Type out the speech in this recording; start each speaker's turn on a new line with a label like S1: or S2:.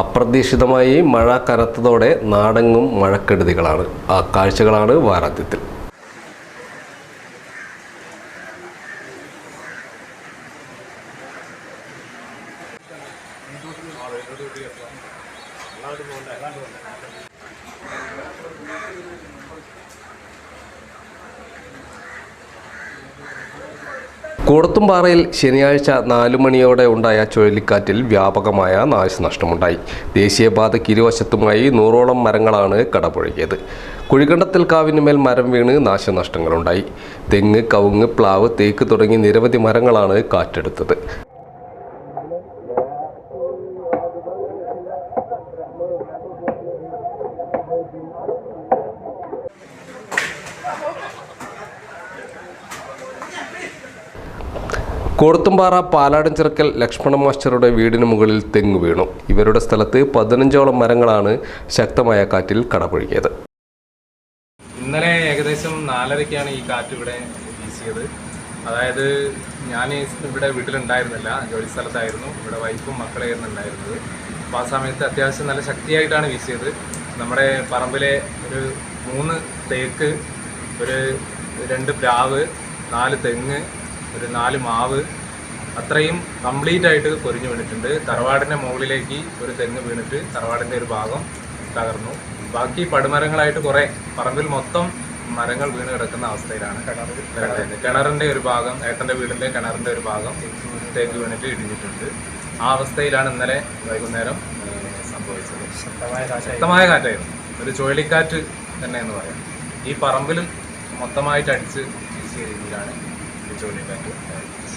S1: അപ്രതീക്ഷിതമായി മഴ കനത്തതോടെ നാടെങ്ങും മഴക്കെടുതികളാണ്. ആ കാഴ്ചകളാണ് വാരാന്ത്യത്തിൽ. കൂടത്തുംപാറയിൽ ശനിയാഴ്ച നാലു മണിയോടെ ഉണ്ടായ ചുഴലിക്കാറ്റിൽ വ്യാപകമായ നാശനഷ്ടമുണ്ടായി. ദേശീയപാതയ്ക്ക് ഇരുവശത്തുമായി നൂറോളം മരങ്ങളാണ് കടപുഴകിയത്. കുഴികണ്ടത്തിൽ കാവിനുമേൽ മരം വീണ് നാശനഷ്ടങ്ങളുണ്ടായി. തെങ്ങ് കവുങ്ങ് പ്ലാവ് തേക്ക് തുടങ്ങി നിരവധി മരങ്ങളാണ് കാറ്റെടുത്തത്. കോടത്തുംപാറ പാലാടൻചിറക്കൽ ലക്ഷ്മണ മാസ്റ്ററുടെ വീടിന് മുകളിൽ തെങ്ങ് വീണു. ഇവരുടെ സ്ഥലത്ത് പതിനഞ്ചോളം മരങ്ങളാണ് ശക്തമായ കാറ്റിൽ കടപുഴകിയത്.
S2: ഇന്നലെ ഏകദേശം നാലരയ്ക്കാണ് ഈ കാറ്റ് ഇവിടെ വീശിയത്. അതായത് ഞാൻ ഇവിടെ വീട്ടിലുണ്ടായിരുന്നില്ല. ജോലി സ്ഥലത്തായിരുന്നു. ഇവിടെ വൈഫും മക്കളായിരുന്നു ഉണ്ടായിരുന്നത്. അപ്പോൾ ആ സമയത്ത് അത്യാവശ്യം നല്ല ശക്തിയായിട്ടാണ് വീശിയത്. നമ്മുടെ പറമ്പിലെ ഒരു മൂന്ന് തേക്ക് ഒരു രണ്ട് പ്ലാവ് നാല് തെങ്ങ് ഒരു നാല് മാവ് അത്രയും കംപ്ലീറ്റ് ആയിട്ട് പൊരിഞ്ഞു വീണിട്ടുണ്ട്. തറവാടിന്റെ മുകളിലേക്ക് ഒരു തെങ്ങ് വീണിട്ട് തറവാടിന്റെ ഒരു ഭാഗം തകർന്നു. ബാക്കി പടുമരങ്ങളായിട്ട് കുറേ. പറമ്പിൽ മൊത്തം മരങ്ങൾ വീണ് കിടക്കുന്ന അവസ്ഥയിലാണ്. കിണറിന്റെ കിണറിന്റെ ഒരു ഭാഗം ഏട്ടന്റെ വീടിന്റെ കിണറിന്റെ ഒരു ഭാഗം തേക്ക് വീണിട്ട് ഇടിഞ്ഞിട്ടുണ്ട്. ആ അവസ്ഥയിലാണ് ഇന്നലെ വൈകുന്നേരം സംഭവിച്ചത്. ശക്തമായ കാറ്റായിരുന്നു. ഒരു ചുഴലിക്കാറ്റ് തന്നെ എന്ന് പറയാം. ഈ പറമ്പിൽ മൊത്തമായിട്ട് അടിച്ച് 部長になっております。